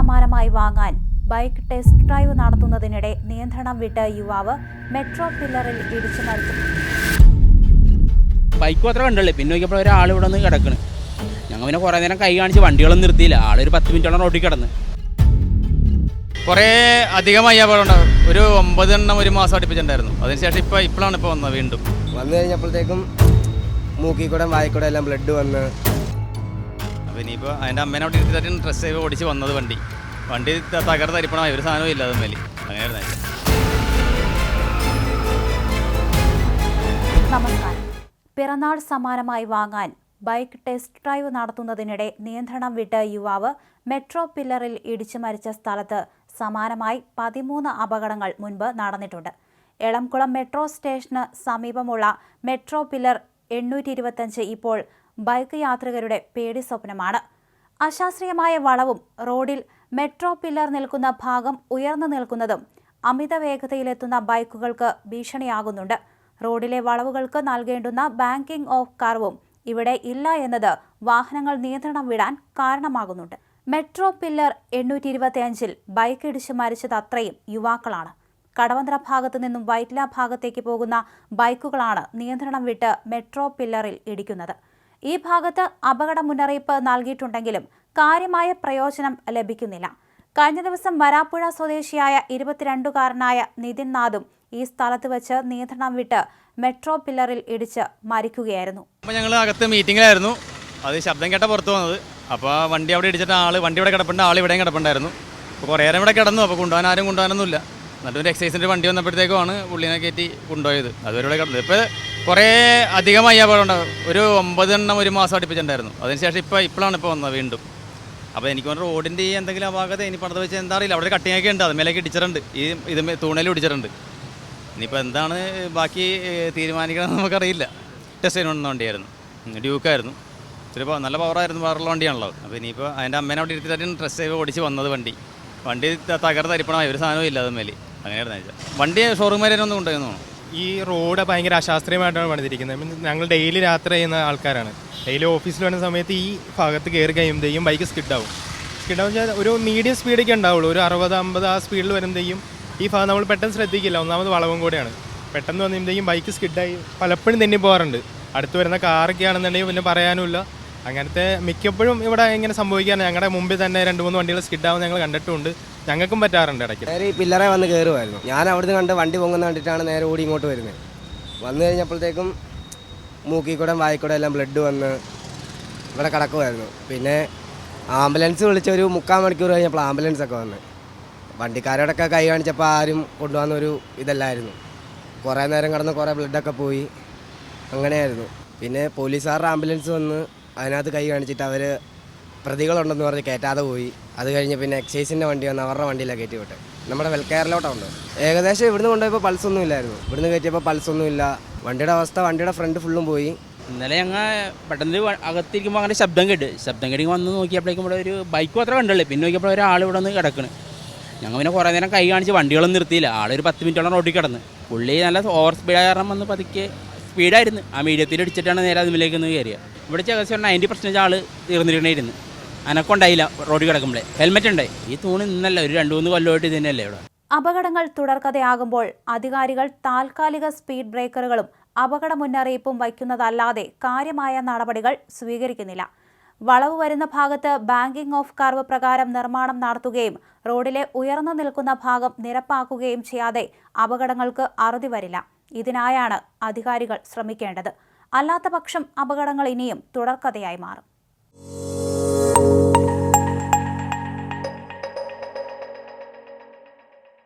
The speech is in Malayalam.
സമ്മാനമായി വാങ്ങാൻ ബൈക്ക് ടെസ്റ്റ് ഡ്രൈവ് നടത്തുന്നതിനിടെ നിയന്ത്രണം വിട്ട യുവാവ് മെട്രോ പില്ലറിൽ ഇടിച്ചു മരിച്ചു. ബൈക്ക് മാത്രമേ കണ്ടുള്ളൂ. പിന്നെ നോക്കിയപ്പോൾ ഒരാൾ ഇവിടെ നിന്ന് കിടക്കണ്. ഞങ്ങൾ പിന്നെ കുറേ നേരം കൈ കാണിച്ച് വണ്ടികളൊന്നും നിർത്തിയില്ല. ആളൊരു പത്ത് മിനിറ്റോളം റോഡിൽ കിടന്ന്. കുറേ അധികമായി അപകടം ഒരു ഒമ്പത് എണ്ണം ഒരു മാസം അടുപ്പിച്ചിട്ടുണ്ടായിരുന്നു. അതിനുശേഷം ഇപ്പോൾ ഇപ്പോഴാണ് ഇപ്പോൾ വന്നത് വീണ്ടും. വന്നു കഴിഞ്ഞപ്പോഴത്തേക്കും മൂക്കിൽ കൂടെ വായിക്കൂടെ കൂടെ എല്ലാം ബ്ലഡ് വന്ന് അപ്പോൾ ഇനിയിപ്പോൾ അതിന്റെ അമ്മേനെ അവിടെ ഇരുത്തിട്ട് ഡ്രസ്സ് ചെയ്ത് ഓടിച്ച് വന്നത് വണ്ടി. വണ്ടി തകർത്ത് തകർന്ന് തരിപ്പണമായി ഒരു സാധനവും ഇല്ല അതുമേൽ അങ്ങനെയായിരുന്നു. നമസ്കാരം. പിറന്നാൾ സമ്മാനമായി വാങ്ങാൻ ബൈക്ക് ടെസ്റ്റ് ഡ്രൈവ് നടത്തുന്നതിനിടെ നിയന്ത്രണം വിട്ട യുവാവ് മെട്രോ പില്ലറിൽ ഇടിച്ചു മരിച്ച സ്ഥലത്ത് സമാനമായി പതിമൂന്ന് അപകടങ്ങൾ മുൻപ് നടന്നിട്ടുണ്ട്. എളംകുളം മെട്രോ സ്റ്റേഷന് സമീപമുള്ള മെട്രോ പില്ലർ എണ്ണൂറ്റി ഇരുപത്തഞ്ച് ഇപ്പോൾ ബൈക്ക് യാത്രികരുടെ പേടി സ്വപ്നമാണ്. അശാസ്ത്രീയമായ വളവും റോഡിൽ മെട്രോ പില്ലർ നിൽക്കുന്ന ഭാഗം ഉയർന്നു നിൽക്കുന്നതും അമിത വേഗതയിലെത്തുന്ന ബൈക്കുകൾക്ക് ഭീഷണിയാകുന്നുണ്ട്. റോഡിലെ വളവുകൾക്ക് നൽകേണ്ടുന്ന ബാങ്കിംഗ് ഓഫ് കർവും ഇവിടെ ഇല്ല എന്നത് വാഹനങ്ങൾ നിയന്ത്രണം വിടാൻ കാരണമാകുന്നുണ്ട്. മെട്രോ പില്ലർ എണ്ണൂറ്റി ഇരുപത്തിയഞ്ചിൽ ബൈക്ക് ഇടിച്ച് മരിച്ചത് അത്രയും യുവാക്കളാണ്. കടവന്ത്ര ഭാഗത്തു നിന്നും വൈറ്റില ഭാഗത്തേക്ക് പോകുന്ന ബൈക്കുകളാണ് നിയന്ത്രണം വിട്ട് മെട്രോ പില്ലറിൽ ഇടിക്കുന്നത്. ഈ ഭാഗത്ത് അപകട മുന്നറിയിപ്പ് നൽകിയിട്ടുണ്ടെങ്കിലും കാര്യമായ പ്രയോജനം ലഭിക്കുന്നില്ല. കഴിഞ്ഞ ദിവസം വരാപ്പുഴ സ്വദേശിയായ ഇരുപത്തിരണ്ടുകാരനായ നിതിൻ നാഥും ഈ സ്ഥലത്ത് വെച്ച് നിയന്ത്രണം വിട്ട് മെട്രോ പില്ലറിൽ ഇടിച്ച് മരിക്കുകയായിരുന്നു. അപ്പോൾ ഞങ്ങൾ അകത്ത് മീറ്റിങ്ങിലായിരുന്നു. അത് ശബ്ദം കേട്ട പുറത്തു വന്നത്. അപ്പോൾ വണ്ടി അവിടെ ഇടിച്ചിട്ട് ആൾ വണ്ടി ഇവിടെ കിടപ്പുണ്ട് ആൾ ഇവിടെയും കിടപ്പുണ്ടായിരുന്നു. അപ്പോൾ കുറേ നേരം ഇവിടെ കിടന്നു. അപ്പോൾ കൊണ്ടുപോകാൻ ആരും കൊണ്ടുപോകാനൊന്നുമില്ല. എന്നിട്ട് ഒരു എക്സൈസിന്റെ വണ്ടി വന്നപ്പോഴത്തേക്കുമാണ് പുള്ളിനെ കയറ്റി കൊണ്ടുപോയത്. അതുവരെ ഇവിടെ കിടന്നത്. ഇപ്പോൾ കുറേ അധികമായി അപകടം ഒരു ഒമ്പതെണ്ണം ഒരു മാസം അടുപ്പിച്ചിട്ടുണ്ടായിരുന്നു. അതിനുശേഷം ഇപ്പോൾ ഇപ്പോഴാണ് ഇപ്പോൾ വന്നത് വീണ്ടും. അപ്പോൾ എനിക്ക് തോന്നുന്നു റോഡിന്റെ ഈ എന്തെങ്കിലും അപാകത ഇനി പണിത് വെച്ചാൽ എന്താ അറിയില്ല അവിടെ കട്ടിങ്ങൊക്കെ ഉണ്ട്. അതുമേലേക്ക് ഇടിച്ചിട്ടുണ്ട്. ഈ ഇത് തൂണേലും ഇടിച്ചിട്ടുണ്ട്. ഇനിയിപ്പോൾ എന്താണ് ബാക്കി തീരുമാനിക്കണമെന്ന് നമുക്കറിയില്ല. ടെസ്റ്റ് ചെയ്യുന്ന വണ്ടിയായിരുന്നു. ഡ്യൂക്കായിരുന്നു ഇത്തിരി നല്ല പവറായിരുന്നു വേറുള്ള വണ്ടിയാണല്ലോ അപ്പോൾ ഇനിയിപ്പോൾ അതിന്റെ അമ്മേനെ അവിടെ ഇരുത്തിട്ട് ഡ്രസ്സ് ചെയ്ത് ഓടിച്ച് വന്നത് വണ്ടി. വണ്ടി തകർന്നരിപ്പണമായി ഒരു സാധനവും ഇല്ല അതുമേലി അങ്ങനെയായിരുന്നു. വണ്ടി ഷോറൂം വരെ ഒന്നും കൊണ്ടുപോയെന്ന് തോന്നുന്നു. ഈ റോഡ് ഭയങ്കര അശാസ്ത്രീയമായിട്ടാണ് പണിതിരിക്കുന്നത്. ഞങ്ങൾ ഡെയിലി യാത്ര ചെയ്യുന്ന ആൾക്കാരാണ്. ഡെയിലി ഓഫീസിൽ വരുന്ന സമയത്ത് ഈ ഭാഗത്ത് കയറി കഴിയുമ്പോഴത്തേക്കും ബൈക്ക് സ്കിഡാവും സ്കിഡാവും വെച്ചാൽ ഒരു മീഡിയം സ്പീഡൊക്കെ ഉണ്ടാവുള്ളൂ. ഒരു അറുപത് അമ്പത് ആ സ്പീഡിൽ വരുമ്പോഴത്തേക്കും ഈ ഭാഗം നമ്മൾ പെട്ടെന്ന് ശ്രദ്ധിക്കില്ല. ഒന്നാമത് വളവും കൂടെയാണ്. പെട്ടെന്ന് വന്നുമ്പോഴേക്കും ബൈക്ക് സ്കിഡായി പലപ്പോഴും തന്നെ പോകാറുണ്ട്. അടുത്ത് വരുന്ന കാറൊക്കെ ആണെന്നുണ്ടെങ്കിൽ പിന്നെ പറയാനുമില്ല. അങ്ങനത്തെ മിക്കപ്പോഴും ഇവിടെ ഇങ്ങനെ സംഭവിക്കാറ് ഞങ്ങളുടെ മുമ്പിൽ തന്നെ രണ്ട് മൂന്ന് വണ്ടികൾ സ്കിഡാവും ഞങ്ങൾ കണ്ടിട്ടുമുണ്ട്. ഞങ്ങൾക്കും പറ്റാറുണ്ട് ഇടയ്ക്ക്. നേരെ ഈ പില്ലറെ വന്ന് കയറുമായിരുന്നു ഞാൻ അവിടുന്ന് കണ്ട് വണ്ടി പൊങ്ങുന്ന കണ്ടിട്ടാണ് നേരെ ഓടി ഇങ്ങോട്ട് വരുന്നത്. വന്നു കഴിഞ്ഞപ്പോഴത്തേക്കും മൂക്കിക്കൂടെ വായിക്കൂടെ എല്ലാം ബ്ലഡ് വന്ന് ഇവിടെ കിടക്കുമായിരുന്നു പിന്നെ ആംബുലൻസ് വിളിച്ച ഒരു മുക്കാൽ മണിക്കൂർ കഴിഞ്ഞപ്പോൾ ആംബുലൻസ് ഒക്കെ വന്ന്. വണ്ടിക്കാരോടൊക്കെ കൈ കാണിച്ചപ്പോൾ ആരും കൊണ്ടുപോകുന്നൊരു ഇതല്ലായിരുന്നു. കുറേ നേരം കിടന്ന് കുറേ ബ്ലഡൊക്കെ പോയി. അങ്ങനെയായിരുന്നു. പിന്നെ പോലീസുകാരുടെ ആംബുലൻസ് വന്ന് അതിനകത്ത് കൈ കാണിച്ചിട്ട് അവർ പ്രതികളുണ്ടെന്ന് പറഞ്ഞ് കയറ്റാതെ പോയി. അത് കഴിഞ്ഞ് പിന്നെ എക്സൈസിന്റെ വണ്ടി വന്ന് അവരുടെ വണ്ടിയിലാണ് കയറ്റി വിട്ടെ. നമ്മുടെ വെൽക്കയറിലോട്ടുണ്ട് ഏകദേശം ഇവിടുന്ന് കൊണ്ടുപോയപ്പോൾ പൾസ് ഒന്നും ഇല്ലായിരുന്നു. ഇവിടുന്ന് കയറ്റിയപ്പോൾ പൾസ് ഒന്നും ഇല്ല. വണ്ടിയുടെ അവസ്ഥ വണ്ടിയുടെ ഫ്രണ്ട് ഫുള്ളും പോയി. ഇന്നലെ ഞങ്ങൾ പെട്ടെന്ന് അകത്തിരിക്കുമ്പോൾ അങ്ങനെ ശബ്ദം കേട്ട്. ശബ്ദം കേട്ടി വന്ന് നോക്കിയപ്പോഴേക്കും ഇവിടെ ഒരു ബൈക്ക് മാത്രമേ കണ്ടുള്ളൂ. പിന്നെ നോക്കിയപ്പോൾ ഒരാൾ ഇവിടെ നിന്ന് കിടക്കണ്. ഞങ്ങൾ പിന്നെ കുറേ നേരം കൈ കാണിച്ച് വണ്ടികളൊന്നും നിർത്തിയില്ല. ആളൊരു പത്ത് മിനിറ്റോളം റോഡിൽ കിടന്ന്. പുള്ളി നല്ല ഓവർ സ്പീഡ് കാരണം വന്ന് പതുക്കെ സ്പീഡായിരുന്നു ആ മീഡിയത്തിൽ അടിച്ചിട്ടാണ് നേരെ അതിലേക്ക് കയറിയത് ഇവിടെ ഏകദേശം നയന്റി പെർസെന്റേജ് ആൾ തീർന്നിരിക്കണായിരുന്നു അനക്കൊണ്ടായില്ല റോഡിൽ കിടക്കുമ്പോൾ ഹെൽമെറ്റ് ഉണ്ടായി ഈ തൂണ് നിന്നല്ല ഒരു രണ്ട് മൂന്ന് കൊല്ലമായിട്ട് ഇത് തന്നെയല്ലേ ഇവിടെ. അപകടങ്ങൾ തുടർക്കഥയാകുമ്പോൾ അധികാരികൾ താൽക്കാലിക സ്പീഡ് ബ്രേക്കറുകളും അപകട മുന്നറിയിപ്പും വയ്ക്കുന്നതല്ലാതെ കാര്യമായ നടപടികൾ സ്വീകരിക്കുന്നില്ല. വളവ് വരുന്ന ഭാഗത്ത് ബാങ്കിംഗ് ഓഫ് കർവ് പ്രകാരം നിർമ്മാണം നടത്തുകയും റോഡിലെ ഉയർന്നു നിൽക്കുന്ന ഭാഗം നിരപ്പാക്കുകയും ചെയ്യാതെ അപകടങ്ങൾക്ക് അറുതി വരില്ല. ഇതിനായാണ് അധികാരികൾ ശ്രമിക്കേണ്ടത്. അല്ലാത്തപക്ഷം അപകടങ്ങൾ ഇനിയും തുടർക്കഥയായി മാറും.